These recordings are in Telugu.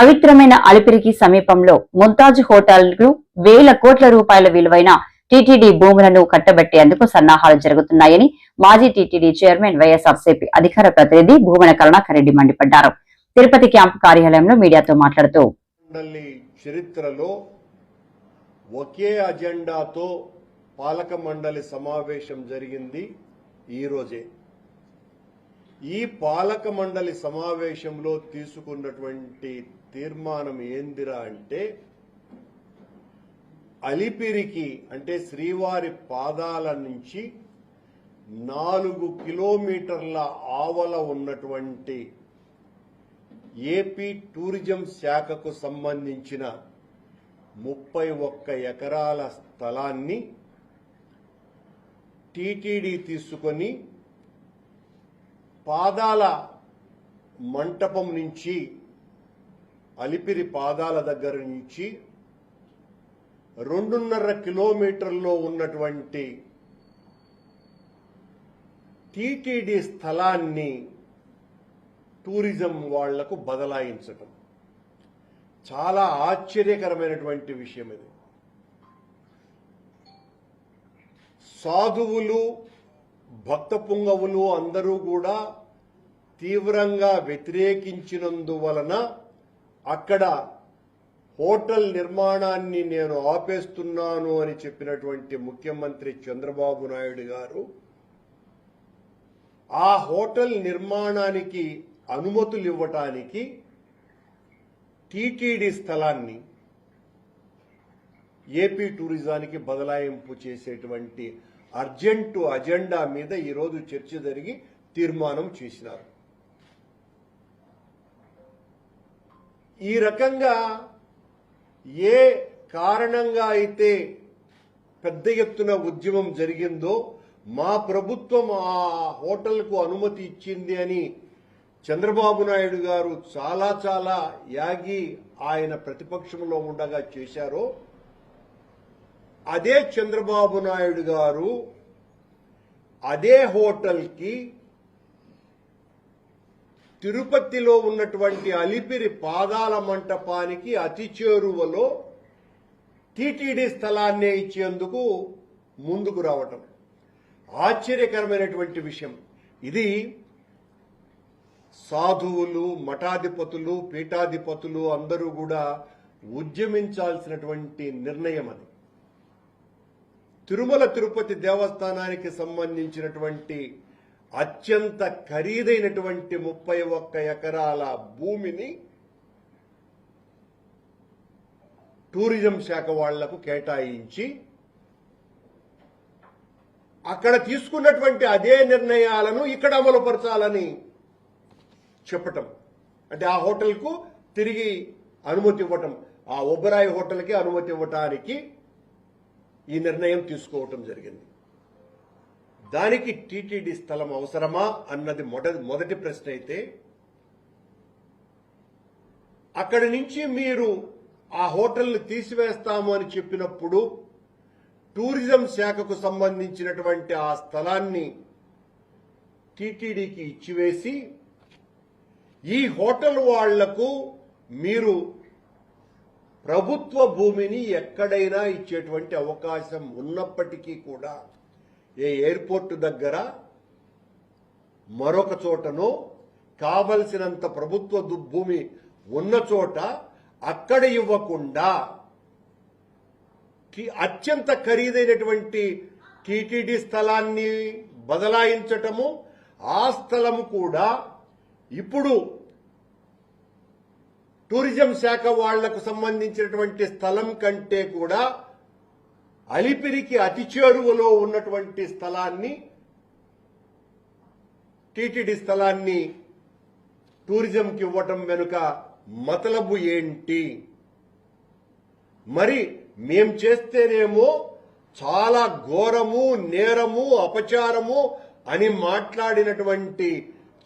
పవిత్రమైన అలిపిరికి సమీపంలో ముంతాజ్ హోటల్కు వేల కోట్ల రూపాయల విలువైన టీటీడీ భూములను కట్టబెట్టేందుకు సన్నాహాలు జరుగుతున్నాయని మాజీ టీటీడీ చైర్మన్ వైఎస్ఆర్సీపీ అధికార ప్రతినిధి భూమన కరుణాకర్ రెడ్డి మండిపడ్డారు. తిరుపతి క్యాంపు కార్యాలయంలో మీడియాతో మాట్లాడుతూ చరిత్రలో ఒకే అజెండాతో పాలక మండలి సమావేశం జరిగింది ఈరోజే ఈ పాలక మండలి సమావేశంలో తీసుకున్నటువంటి తీర్మానం ఏందిరా అంటే అలిపిరికి అంటే శ్రీవారి పాదాల నుంచి నాలుగు కిలోమీటర్ల ఆవల ఉన్నటువంటి ఏపీ టూరిజం శాఖకు సంబంధించిన ముప్పై ఒక్క ఎకరాల స్థలాన్ని టీటీడీ తీసుకొని పాదాల మంటపం నుంచి అలిపిరి పాదాల దగ్గర నుంచి రెండున్నర కిలోమీటర్లో ఉన్నటువంటి టీటీడీ స్థలాన్ని టూరిజం వాళ్ళకు బదలాయించటం. చాలా ఆశ్చర్యకరమైనటువంటి విషయం ఇది. సాధువులు భక్త పుంగవులు అందరూ కూడా తీవ్రంగా వ్యతిరేకించినందువలన అక్కడ హోటల్ నిర్మాణాన్ని నేను ఆపేస్తున్నాను అని చెప్పినటువంటి ముఖ్యమంత్రి చంద్రబాబు నాయుడు గారు ఆ హోటల్ నిర్మాణానికి అనుమతులు ఇవ్వటానికి టీటీడీ స్థలాన్ని ఏపీ టూరిజానికి బదలాయింపు చేసేటువంటి అర్జెంటు అజెండా మీద ఈరోజు చర్చ జరిగి తీర్మానం చేసినారు. ఈ రకంగా ఏ కారణంగా అయితే పెద్ద ఎత్తున ఉద్యమం జరిగిందో మా ప్రభుత్వం ఆ హోటల్కు అనుమతి ఇచ్చింది అని చంద్రబాబు నాయుడు గారు చాలా చాలా యాగి ఆయన ప్రతిపక్షంలో ఉండగా చేశారో అదే చంద్రబాబు నాయుడు గారు అదే హోటల్కి తిరుపతిలో ఉన్నటువంటి అలిపిరి పాదాల మంటపానికి అతి చేరువలో టీటీడీ స్థలాన్నే ఇచ్చేందుకు ముందుకు రావటం. ఆశ్చర్యకరమైనటువంటి విషయం. ఇది సాధువులు మఠాధిపతులు పీఠాధిపతులు అందరూ కూడా ఉద్యమించాల్సినటువంటి నిర్ణయం అది. తిరుమల తిరుపతి దేవస్థానానికి సంబంధించినటువంటి అత్యంత ఖరీదైనటువంటి ముప్పై ఒక్క ఎకరాల భూమిని టూరిజం శాఖ వాళ్ళకు కేటాయించి అక్కడ తీసుకున్నటువంటి అదే నిర్ణయాలను ఇక్కడ అమలుపరచాలని చెప్పటం. అంటే ఆ హోటల్కు తిరిగి అనుమతి ఇవ్వటం. ఆ ఒబరాయి హోటల్కి అనుమతి ఇవ్వటానికి ఈ నిర్ణయం తీసుకోవటం జరిగింది. దానికి టీటీడీ స్థలం అవసరమా అన్నది మొదటి మొదటి ప్రశ్న అయితే అక్కడి నుంచి మీరు ఆ హోటల్ని తీసివేస్తాము అని చెప్పినప్పుడు టూరిజం శాఖకు సంబంధించినటువంటి ఆ స్థలాన్ని టీటీడీకి ఇచ్చివేసి ఈ హోటల్ వాళ్ళకు మీరు ప్రభుత్వ భూమిని ఎక్కడైనా ఇచ్చేటువంటి అవకాశం ఉన్నప్పటికీ కూడా ఏ ఎయిర్పోర్ట్ దగ్గర మరొక చోటనో కావలసినంత ప్రభుత్వ దు- భూమి ఉన్న చోట అక్కడ ఇవ్వకుండా అత్యంత ఖరీదైనటువంటి టీటీడీ స్థలాన్ని బదలాయించటము ఆ స్థలము కూడా ఇప్పుడు టూరిజం శాఖ వాళ్ళకు సంబంధించినటువంటి స్థలం కంటే కూడా అలిపిరికి అతి చేరువలో ఉన్నటువంటి స్థలాన్ని టీటీడీ స్థలాన్ని టూరిజంకి ఇవ్వటం వెనుక మతలబు ఏంటి? మరి మేం చేస్తేనేమో చాలా ఘోరము నేరము అపచారము అని మాట్లాడినటువంటి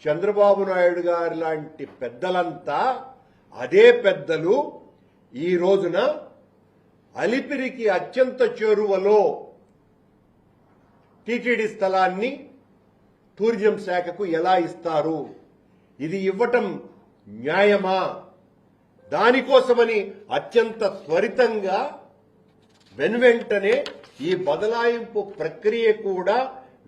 చంద్రబాబు నాయుడు గారి లాంటి పెద్దలంతా అదే పెద్దలు ఈ రోజున అలిపిరికి అత్యంత చేరువలో టీటీడీ స్థలాన్ని టూరిజం శాఖకు ఎలా ఇస్తారు? ఇది ఇవ్వటం న్యాయమా? దానికోసమని అత్యంత త్వరితంగా వెనువెంటనే ఈ బదలాయింపు ప్రక్రియ కూడా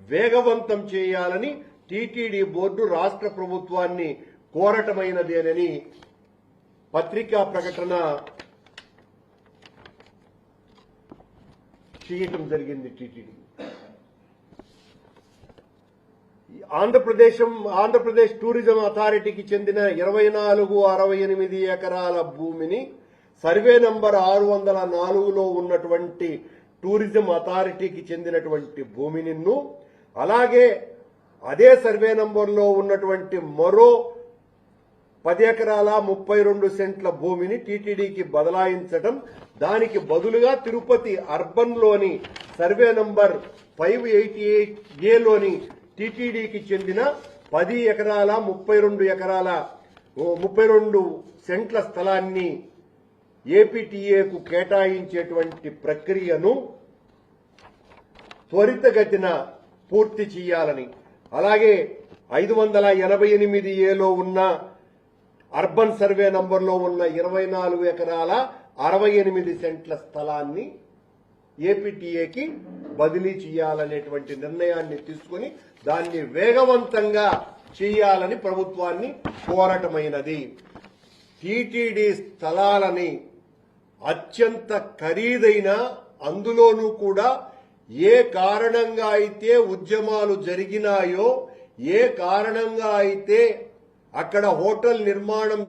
వేగవంతం చేయాలని టీటీడీ బోర్డు రాష్ట్ర ప్రభుత్వాన్ని కోరటమైనదేనని పత్రికా ప్రకటన చేయటం జరిగింది టీటీడీ. ఆంధ్రప్రదేశ్ ఆంధ్రప్రదేశ్ టూరిజం అథారిటీకి చెందిన ఇరవై నాలుగు అరవై ఎనిమిది ఎకరాల భూమిని సర్వే నంబర్ ఆరు వందల నాలుగులో ఉన్నటువంటి టూరిజం అథారిటీకి చెందినటువంటి భూమిని అలాగే అదే సర్వే నంబర్లో ఉన్నటువంటి మరో పది ఎకరాల ముప్పై రెండు సెంట్ల భూమిని టీటీడీకి బదలాయించడం దానికి బదులుగా Tirupati అర్బన్లోని survey number five eighty eight ఏలోని టీటీడీకి చెందిన పది ఎకరాల ముప్పై రెండు ఎకరాల ఓ ముప్పై రెండు సెంట్ల స్థలాన్ని ఏపీటీఏకు కేటాయించేటువంటి ప్రక్రియను త్వరితగతిన పూర్తి చేయాలని. అలాగే ఐదు వందల ఎనభై ఎనిమిది ఏలో ఉన్న అర్బన్ సర్వే నంబర్లో ఉన్న ఇరవై నాలుగు ఎకరాల అరవై ఎనిమిది సెంట్ల స్థలాన్ని ఏపీటీఏకి బదిలీ చేయాలనేటువంటి నిర్ణయాన్ని తీసుకుని దాన్ని వేగవంతంగా చేయాలని ప్రభుత్వాన్ని కోరటమైనది. టీటీడీ స్థలాలని అత్యంత ఖరీదైన అందులోనూ కూడా ఏ కారణంగా అయితే ఉద్యమాలు జరిగినాయో ఏ కారణంగా అయితే అక్కడ హోటల్ నిర్మాణం